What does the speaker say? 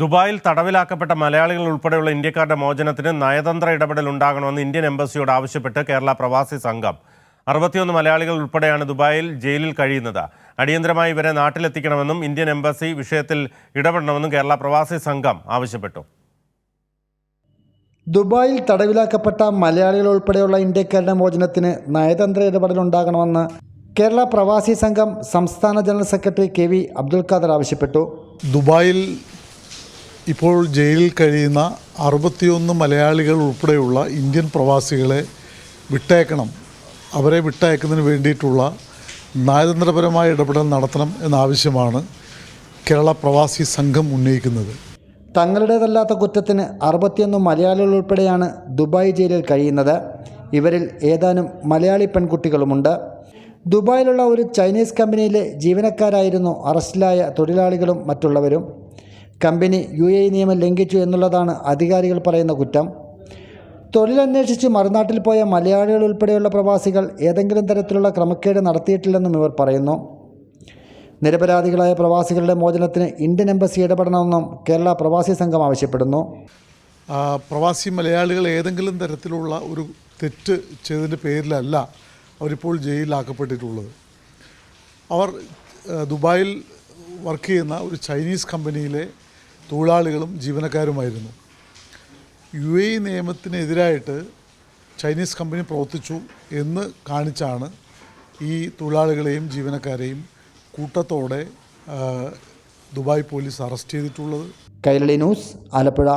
ദുബായിൽ തടവിലാക്കപ്പെട്ട മലയാളികൾ ഉൾപ്പെടെയുള്ള ഇന്ത്യക്കാരുടെ മോചനത്തിന് നയതന്ത്ര ഇടപെടൽ ഉണ്ടാകണമെന്ന് ഇന്ത്യൻ എംബസിയോട് ആവശ്യപ്പെട്ട് കേരള പ്രവാസി സംഘം. അറുപത്തിയൊന്ന് മലയാളികൾ ഉൾപ്പെടെയാണ് ദുബായിൽ ജയിലിൽ കഴിയുന്നത്. അടിയന്തരമായി ഇവരെ നാട്ടിലെത്തിക്കണമെന്നും ഇന്ത്യൻ എംബസി വിഷയത്തിൽ ഇടപെടണമെന്നും കേരള പ്രവാസി സംഘം ആവശ്യപ്പെട്ടു. ദുബായിൽ തടവിലാക്കപ്പെട്ട മലയാളികൾ ഉൾപ്പെടെയുള്ള ഇന്ത്യക്കാരുടെ മോചനത്തിന് നയതന്ത്ര ഇടപെടൽ ഉണ്ടാകണമെന്ന് കേരള പ്രവാസി സംഘം സംസ്ഥാന general secretary K V Abdul Khader ആവശ്യപ്പെട്ടു. ദുബായിൽ ഇപ്പോൾ ജയിലിൽ കഴിയുന്ന അറുപത്തിയൊന്ന് മലയാളികൾ ഉൾപ്പെടെയുള്ള ഇന്ത്യൻ പ്രവാസികളെ വിട്ടയക്കണം. അവരെ വിട്ടയക്കുന്നതിന് വേണ്ടിയിട്ടുള്ള നയതന്ത്രപരമായ ഇടപെടൽ നടത്തണം എന്നാവശ്യമാണ് കേരള പ്രവാസി സംഘം ഉന്നയിക്കുന്നത്. തങ്ങളുടേതല്ലാത്ത കുറ്റത്തിന് അറുപത്തിയൊന്ന് മലയാളികൾ ഉൾപ്പെടെയാണ് ദുബായ് ജയിലിൽ കഴിയുന്നത്. ഇവരിൽ ഏതാനും മലയാളി പെൺകുട്ടികളുമുണ്ട്. ദുബായിലുള്ള ഒരു ചൈനീസ് കമ്പനിയിലെ ജീവനക്കാരായിരുന്നു അറസ്റ്റിലായ തൊഴിലാളികളും മറ്റുള്ളവരും. കമ്പനി യു എ നിയമം ലംഘിച്ചു എന്നുള്ളതാണ് അധികാരികൾ പറയുന്ന കുറ്റം. തൊഴിലന്വേഷിച്ച് മറുനാട്ടിൽ പോയ മലയാളികൾ ഉൾപ്പെടെയുള്ള പ്രവാസികൾ ഏതെങ്കിലും തരത്തിലുള്ള ക്രമക്കേട് നടത്തിയിട്ടില്ലെന്നും ഇവർ പറയുന്നു. നിരപരാധികളായ പ്രവാസികളുടെ മോചനത്തിന് ഇന്ത്യൻ എംബസി ഇടപെടണമെന്നും കേരള പ്രവാസി സംഘം ആവശ്യപ്പെടുന്നു. പ്രവാസി മലയാളികൾ ഏതെങ്കിലും തരത്തിലുള്ള ഒരു തെറ്റ് ചെയ്തതിന്റെ പേരിലല്ല അവരിപ്പോൾ ജയിലിലാക്കപ്പെട്ടിട്ടുള്ളത്. അവർ ദുബായിൽ വർക്ക് ചെയ്യുന്ന ഒരു ചൈനീസ് കമ്പനിയിലെ തൊഴിലാളികളും ജീവനക്കാരുമായിരുന്നു. യു എ നിയമത്തിനെതിരായിട്ട് ചൈനീസ് കമ്പനി പ്രവർത്തിച്ചു എന്ന് കാണിച്ചാണ് ഈ തൊഴിലാളികളെയും ജീവനക്കാരെയും കൂട്ടത്തോടെ ദുബായ് പോലീസ് അറസ്റ്റ് ചെയ്തിട്ടുള്ളത്. കൈരളി ന്യൂസ് ആലപ്പുഴ.